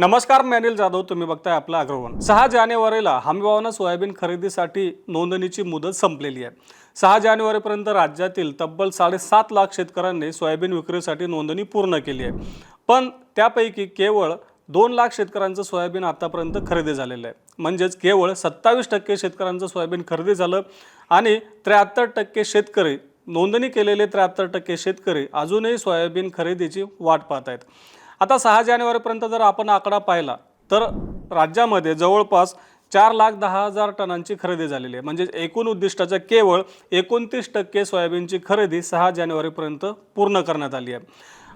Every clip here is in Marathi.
नमस्कार मी अनिल जाधव. तुम्ही बघताय आपला अग्रवन सहा जानेवारीला हमीभावानं सोयाबीन खरेदीसाठी नोंदणीची मुदत संपलेली आहे. सहा जानेवारीपर्यंत राज्यातील तब्बल साडेसात लाख शेतकऱ्यांनी सोयाबीन विक्रीसाठी नोंदणी पूर्ण केली आहे. पण त्यापैकी केवळ दोन लाख शेतकऱ्यांचं सोयाबीन आतापर्यंत खरेदी झालेलं आहे. म्हणजेच केवळ सत्तावीस टक्के शेतकऱ्यांचं सोयाबीन खरेदी झालं आणि त्र्याहत्तर टक्के शेतकरी नोंदणी केलेले त्र्याहत्तर टक्के शेतकरी अजूनही सोयाबीन खरेदीची वाट पाहत आहेत. आता सहा जानेवारीपर्यंत जर आपण आकडा पाहिला तर राज्यामध्ये जवळपास चार लाख दहा हजार टनांची खरेदी झालेली आहे. म्हणजे एकूण उद्दिष्टाच्या केवळ एकोणतीस टक्के सोयाबीनची खरेदी सहा जानेवारीपर्यंत पूर्ण करण्यात आली आहे.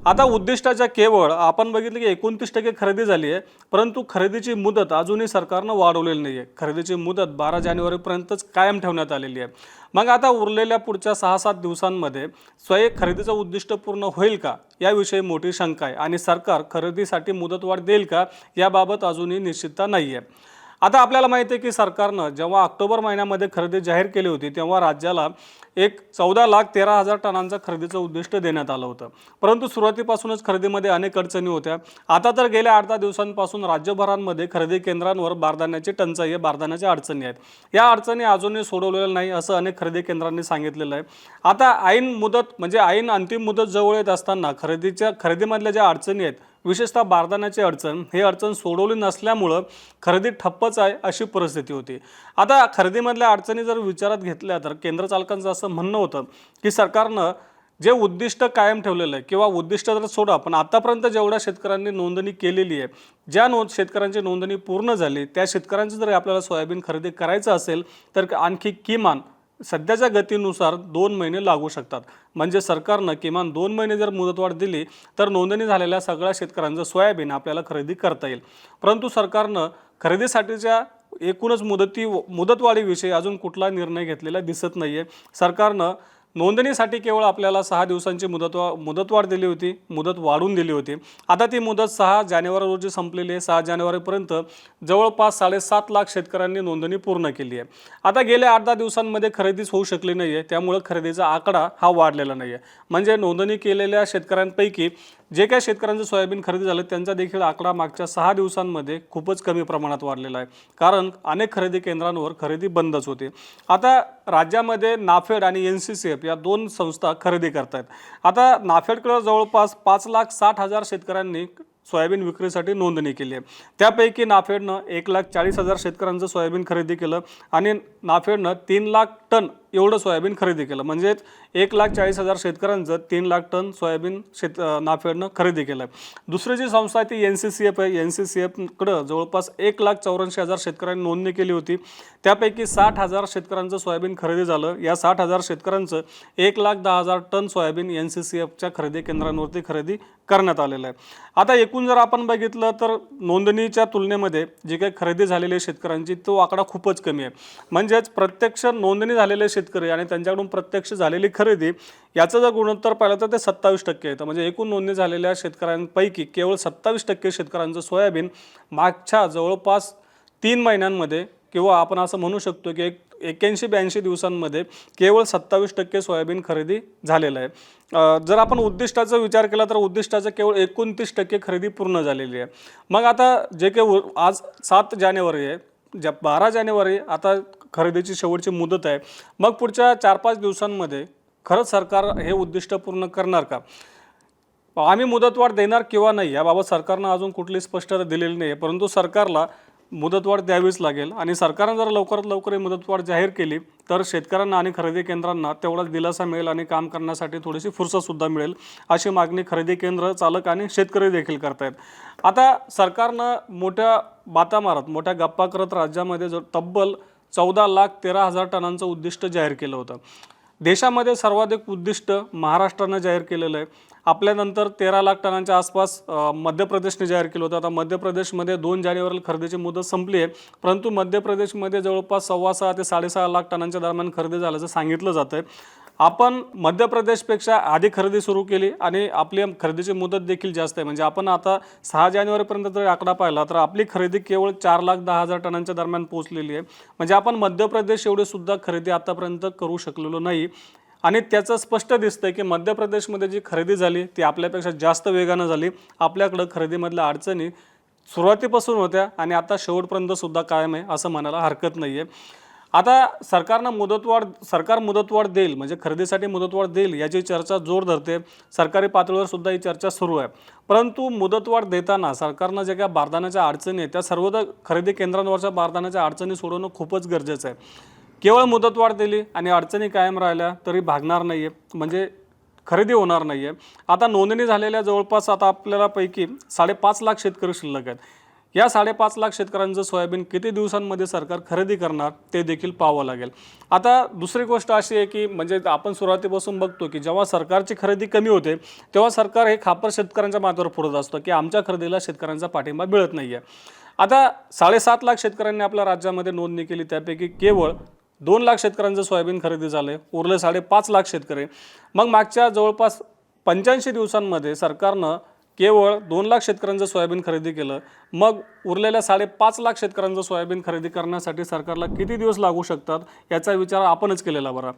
आता उद्दिष्टाच्या केवळ आपण बघितलं की एकोणतीस टक्के खरेदी झाली आहे परंतु खरेदीची मुदत अजूनही सरकारनं वाढवलेली नाही आहे खरेदीची मुदत बारा जानेवारीपर्यंतच कायम ठेवण्यात आलेली आहे. मग आता उरलेल्या पुढच्या सहा सात दिवसांमध्ये स्वयं खरेदीचं उद्दिष्ट पूर्ण होईल का? याविषयी मोठी शंका आहे. आणि सरकार खरेदीसाठी मुदतवाढ देईल का? याबाबत अजूनही निश्चितता नाही आहे आता आपल्याला माहिती आहे की सरकारनं जेव्हा ऑक्टोबर महिन्यामध्ये खरेदी जाहीर केली होती तेव्हा राज्याला एक चौदा लाख तेरा हजार टनांचं खरेदीचं उद्दिष्ट देण्यात आलं होतं. परंतु सुरुवातीपासूनच खरेदीमध्ये अनेक अडचणी होत्या. आता तर गेल्या आठ दहा दिवसांपासून राज्यभरांमध्ये खरेदी केंद्रांवर बारदाण्याची टंचाई आहे बारदाण्याच्या अडचणी आहेत. या अडचणी अजूनही सोडवलेल्या नाही असं अनेक खरेदी केंद्रांनी सांगितलेलं आहे. आता ऐन मुदत म्हणजे ऐन अंतिम मुदत जवळ येत असताना खरेदीच्या खरेदीमधल्या ज्या अडचणी आहेत विशेषतः बारदाण्याची अडचण. हे अडचण सोडवली नसल्यामुळं खरेदी ठप्पच आहे अशी परिस्थिती होती. आता खरेदीमधल्या अडचणी जर विचारात घेतल्या तर केंद्र चालकांचं असं म्हणणं होतं की सरकारनं जे उद्दिष्ट कायम ठेवलेलं आहे किंवा उद्दिष्ट जर सोडा पण आतापर्यंत जेवढ्या शेतकऱ्यांनी नोंदणी केलेली आहे ज्या नोंद शेतकऱ्यांची नोंदणी पूर्ण झाली त्या शेतकऱ्यांची जर आपल्याला सोयाबीन खरेदी करायचं असेल तर आणखी किमान सध्याच्या गतीनुसार दोन महिने लागू शकतात. म्हणजे सरकारनं किमान दोन महिने जर मुदतवाढ दिली तर नोंदणी झालेल्या सगळ्या शेतकऱ्यांचं सोयाबीन आपल्याला खरेदी करता येईल. परंतु सरकारनं खरेदीसाठीच्या एकूणच मुदती मुदतवाढीविषयी अजून कुठला निर्णय घेतलेला दिसत नाही आहे सरकारनं नोंदणीसाठी केवळ आपल्याला सहा दिवसांची मुदतवा मुदतवाढ दिली होती मुदत वाढवून दिली होती. आता ती मुदत सहा जानेवारी रोजी संपलेली आहे. सहा जानेवारीपर्यंत जवळपास साडेसात लाख शेतकऱ्यांनी नोंदणी पूर्ण केली आहे. आता गेल्या आठ दहा दिवसांमध्ये खरेदीच होऊ शकली नाही आहे त्यामुळं खरेदीचा आकडा हा वाढलेला नाही आहे म्हणजे नोंदणी केलेल्या शेतकऱ्यांपैकी जे काही शेतकऱ्यांचं सोयाबीन खरेदी झालं त्यांचा देखील आकडा मागच्या सहा दिवसांमध्ये खूपच कमी प्रमाणात वाढलेला आहे. कारण अनेक खरेदी केंद्रांवर खरेदी बंदच होती. आता राज्यामध्ये नाफेड आणि एन सी सी एफ या दोन संस्था खरेदी करत आहेत आता नाफेडकडे जवळपास पाच लाख साठ हजार शेतकऱ्यांनी सोयाबीन विक्रीसाठी नोंदणी केली आहे. त्यापैकी नाफेडनं एक लाख चाळीस हजार शेतकऱ्यांचं सोयाबीन खरेदी केलं आणि नाफेडनं तीन लाख टन एवढं सोयाबीन खरेदी केलं. म्हणजेच एक लाख चाळीस हजार शेतकऱ्यांचं तीन लाख टन सोयाबीन शेत नाफेडनं खरेदी केलं आहे दुसरी जी संस्था आहे ती एन सी सी एफ आहे. एन सी सी एफकडं जवळपास एक लाख चौऱ्याऐंशी हजार शेतकऱ्यांनी नोंदणी केली होती. त्यापैकी साठ हजार शेतकऱ्यांचं सोयाबीन खरेदी झालं. या साठ हजार शेतकऱ्यांचं एक लाख दहा हजार tonne soybean N C C एफच्या खरेदी केंद्रांवरती खरेदी करण्यात आलेलं आहे. आता एकूण जर आपण बघितलं तर नोंदणीच्या तुलनेमध्ये जे काही खरेदी झालेली आहे शेतकऱ्यांची तो आकडा खूपच कमी आहे. म्हणजेच प्रत्यक्ष नोंदणी झालेले शेतकरी आणि त्यांच्याकडून प्रत्यक्ष झालेली खरेदी याचं जर गुणोत्तर पाहिलं तर ते सत्तावीस टक्के येतं म्हणजे एकूण नोंदणी झालेल्या शेतकऱ्यांपैकी केवळ सत्तावीस टक्के शेतकऱ्यांचं सोयाबीन मागच्या जवळपास तीन महिन्यांमध्ये किंवा आपण असं म्हणू शकतो की एक एक्याऐंशी ब्याऐंशी दिवसांमध्ये केवळ सत्तावीस टक्के सोयाबीन खरेदी झालेलं आहे. जर आपण उद्दिष्टाचा विचार केला तर उद्दिष्टाचं केवळ एकोणतीस टक्के खरेदी पूर्ण झालेली आहे. मग आता जे काही आज सात जानेवारी आहे. ज्या बारा जानेवारी आता खरेदीची शेवटची मुदत आहे. मग पुढच्या चार पाच दिवसांमध्ये खरंच सरकार हे उद्दिष्ट पूर्ण करणार का? आम्ही मुदतवाढ देणार किंवा नाही याबाबत सरकारनं अजून कुठली स्पष्टता दिलेली नाही आहे परंतु सरकारला मुदतवाढ द्यावीच लागेल आणि सरकारनं जर लवकरात लवकर ही मुदतवाढ जाहीर केली तर शेतकऱ्यांना आणि खरेदी केंद्रांना तेवढाच दिलासा मिळेल आणि काम करण्यासाठी थोडीशी फुरसतसुद्धा मिळेल अशी मागणी खरेदी केंद्र चालक आणि शेतकरी देखील करतायत. आता सरकारनं मोठ्या बाता मारत मोठ्या गप्पा करत राज्यामध्ये जो तब्बल चौदा लाख तेरा हजार टनांचं उद्दिष्ट जाहीर केलं होतं. देशामध्ये सर्वाधिक उद्दिष्ट महाराष्ट्रानं जाहीर केलेलं आहे. आपल्यानंतर तेरा लाख टनांच्या आसपास मध्य प्रदेशने जाहीर केलं होतं. आता मध्य प्रदेशमध्ये दोन जानेवारीला खरेदीची मुदत संपली आहे. परंतु मध्य प्रदेशमध्ये जवळपास सव्वा सहा ते साडेसहा लाख टनांच्या दरम्यान खरेदी झाल्याचं सांगितलं जातं आहे आपण मध्य प्रदेशपेक्षा आधी खरेदी सुरू केली आणि आपली खरेदीची मुदत देखील जास्त आहे. म्हणजे आपण आता सहा जानेवारीपर्यंत जर आकडा पाहिला तर आपली खरेदी केवळ चार लाख दहा हजार टनांच्या दरम्यान पोहोचलेली आहे. म्हणजे आपण मध्य प्रदेश एवढी सुद्धा खरेदी आतापर्यंत करू शकलेलो नाही. आणि त्याचं स्पष्ट दिसतंय की मध्य प्रदेशमध्ये जी खरेदी झाली ती आपल्यापेक्षा जास्त वेगानं झाली. आपल्याकडं खरेदीमधल्या अडचणी सुरुवातीपासून होत्या आणि आता शेवटपर्यंत सुद्धा कायम आहे असं म्हणायला हरकत नाही आहे आता सरकारनं मुदतवाढ सरकार मुदतवाढ देईल म्हणजे खरेदीसाठी मुदतवाढ देईल याची चर्चा जोर धरते. सरकारी पातळीवर सुद्धा ही चर्चा सुरू आहे. परंतु मुदतवाढ देताना सरकारनं जे काय बारदानाच्या अडचणी आहेत त्या सर्व खरेदी केंद्रांवरच्या बारदानाच्या अडचणी सोडवणं खूपच गरजेचं आहे. केवळ मुदतवाढ दिली आणि अडचणी कायम राहिल्या तरी भागणार नाही आहे म्हणजे खरेदी होणार नाही आहे आता नोंदणी झालेल्या जवळपास आता आपल्याला पैकी साडेपाच लाख शेतकरी शिल्लक आहेत. या साडेपाच लाख शेतकऱ्यांचं सोयाबीन किती दिवसांमध्ये सरकार खरेदी करणार ते देखील पाहावं लागेल. आता दुसरी गोष्ट अशी आहे की म्हणजे आपण सुरुवातीपासून बघतो की जेव्हा सरकारची खरेदी कमी होते तेव्हा सरकार हे खापर शेतकऱ्यांच्या माथ्यावर पुरत असतं की आमच्या खरेदीला शेतकऱ्यांचा पाठिंबा मिळत नाही आहे आता साडेसात लाख शेतकऱ्यांनी आपल्या राज्यामध्ये नोंदणी केली त्यापैकी केवळ दोन लाख शेतकऱ्यांचं सोयाबीन खरेदी झालं उरले साडेपाच लाख शेतकरी. मग मागच्या जवळपास पंच्याऐंशी दिवसांमध्ये सरकारनं केवळ दोन लाख शेतकऱ्यांचं सोयाबीन खरेदी केलं मग उरलेल्या साडेपाच लाख शेतकऱ्यांचं सोयाबीन खरेदी करण्यासाठी सरकारला किती दिवस लागू शकतात याचा विचार आपणच केलेला बरा.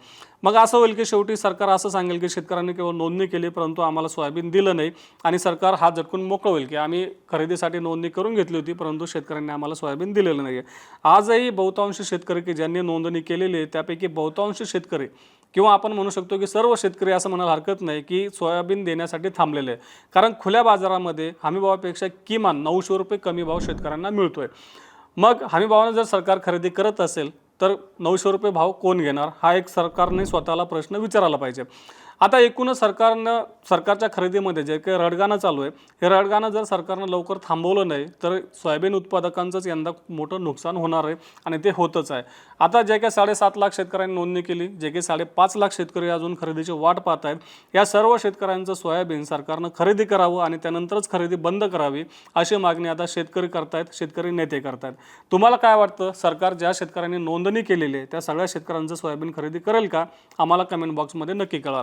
मग असं होईल की शेवटी सरकार असं सांगेल की शेतकऱ्यांनी केवळ नोंदणी केली परंतु आम्हाला सोयाबीन दिलं नाही आणि सरकार हा झटकून मोकळं होईल की आम्ही खरेदीसाठी नोंदणी करून घेतली होती परंतु शेतकऱ्यांनी आम्हाला सोयाबीन दिलेलं नाही आजही बहुतांश शेतकरी की ज्यांनी नोंदणी केलेली आहे त्यापैकी बहुतांश शेतकरी किंवा आपण म्हणू शकतो की सर्व शेतकरी असं म्हणायला हरकत नाही की सोयाबीन देण्यासाठी थांबलेले आहे कारण खुल्या बाजारामध्ये हमीभावापेक्षा किमान नऊशे रुपये कमी भाव शेतकऱ्यांना मिळतो आहे मग हमीभावानं जर सरकार खरेदी करत असेल तर नऊशे रुपये भाव कोण घेणार? हा एक सरकारने स्वतःला प्रश्न विचारायला पाहिजे. आता एकूणच सरकारनं सरकारच्या खरेदीमध्ये जे काही रडगाणं चालू आहे हे रडगाणं जर सरकारनं लवकर थांबवलं नाही तर सोयाबीन उत्पादकांचंच यंदा मोठं नुकसान होणार आहे आणि ते होतच आहे. आता जे काही साडेसात लाख शेतकऱ्यांनी नोंदणी केली जे काही साडेपाच लाख शेतकरी अजून खरेदीची वाट पाहत आहेत या सर्व शेतकऱ्यांचं सोयाबीन सरकारनं खरेदी करावं आणि त्यानंतरच खरेदी बंद करावी अशी मागणी आता शेतकरी करतायत शेतकरी नेते करतायत. तुम्हाला काय वाटतं? सरकार ज्या शेतकऱ्यांनी नोंदणी केलेली आहे त्या सगळ्या शेतकऱ्यांचं सोयाबीन खरेदी करेल का? आम्हाला कमेंट बॉक्समध्ये नक्की कळवा.